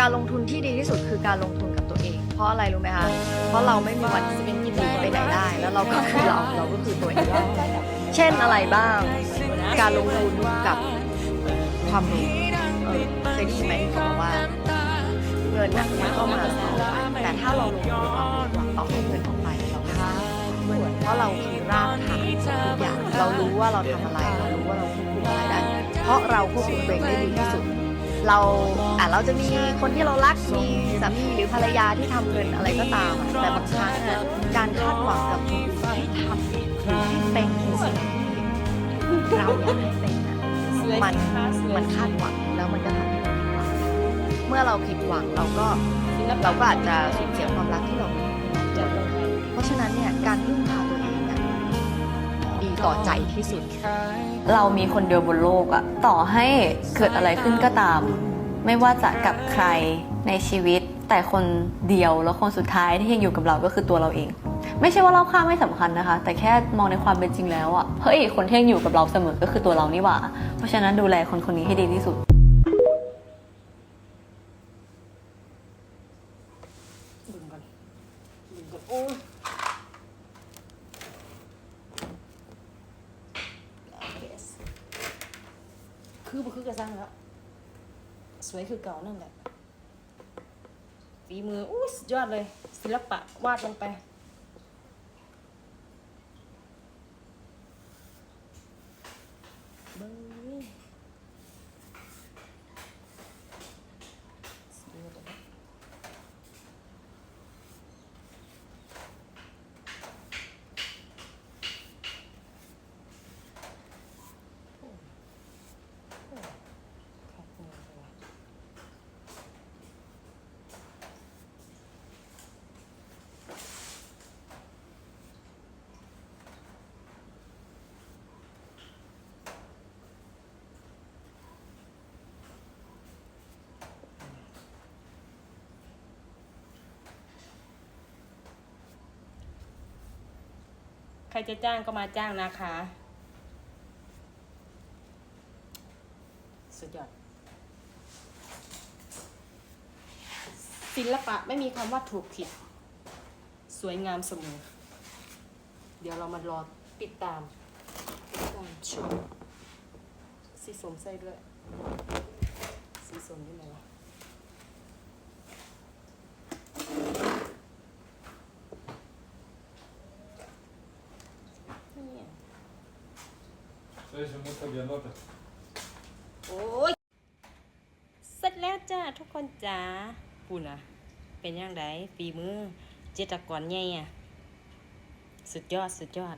การลงทุนที่ดีที่สุดคือการลงทุนกับตัวเอง เพราะอะไรรู้ไหมคะ เพราะเราไม่มีวันจะเป็นหนีไปไหนได้ แล้วเราก็คือเราเราก็คือตัวเอง เช่นอะไรบ้าง การลงทุนกับความรู้เออเคยได้ยินไหมที่เขาบอกว่า เงินน่ะมันเข้ามาแล้วแต่ถ้าเราลงทุนกับความรู้ต่อให้เงินออกไปเราค่าเหมือนเพราะเราคือรากฐานทุกอย่างเรารู้ว่าเราทำอะไร เรารู้ว่าเราควบคุมอะไรได้ เพราะเราควบคุมตัวเองได้ดีที่สุด เราอะเราจะมีคนที่เรารักมีสามีหรือภรรยาที่ทำเงินอะไรก็ตามอะแต่บางครั้งการคาดหวังกับคนอื่ทำหรือให้เป็นสิ่งที่เราอยากให้เป็นอะมันมันคาดหวังแล้วมันก็ทำให้เราผิดหวังเมื่อเราผิดหวังเราก็เราก็อาจจะสูญเสียความรักที่เรามีเพราะฉะนั้นเนี่ยการพึ่งพาตัวเอง ต่อใจที่สุด เรามีคนเดียวบนโลกอะต่อให้เกิดอะไรขึ้นก็ตาม ไม่ว่าจะกับใครในชีวิต แต่คนเดียวแล้วคนสุดท้ายที่ยังอยู่กับเราก็คือตัวเราเอง ไม่ใช่ว่าเราค่าไม่สำคัญนะคะ แต่แค่มองในความเป็นจริงแล้วอะเฮ้ยคนที่ยังอยู่กับเราเสมอก็คือตัวเรานี่หว่า เพราะฉะนั้นดูแลคนคนนี้ให้ดีที่สุดดึงก่อนดึงก่อนโอ้ย คือบ่คือกระซังแล้ว สวยคือเก่านั่นแหละฝีมืออู้สุดยอดเลย ศิลปะวาดลงไป เบิ้งนี่สุดยอดเลย ครับเนี่ยเลยว่ะ ใครจะจ้างก็มาจ้างนะคะ สุดยอด ศิลปะไม่มีคำว่าถูกผิด สวยงามเสมอ เดี๋ยวเรามารอติดตามติดตามชมสีสมใส่ด้วย สีสมที่ไหนวะเนี่ย โอ้ยเสร็จแล้วจ้าทุกคนจ้าปุ่นอะ เป็นยังไงฝีมือเจตกรใหญ่อะ สุดยอด สุดยอด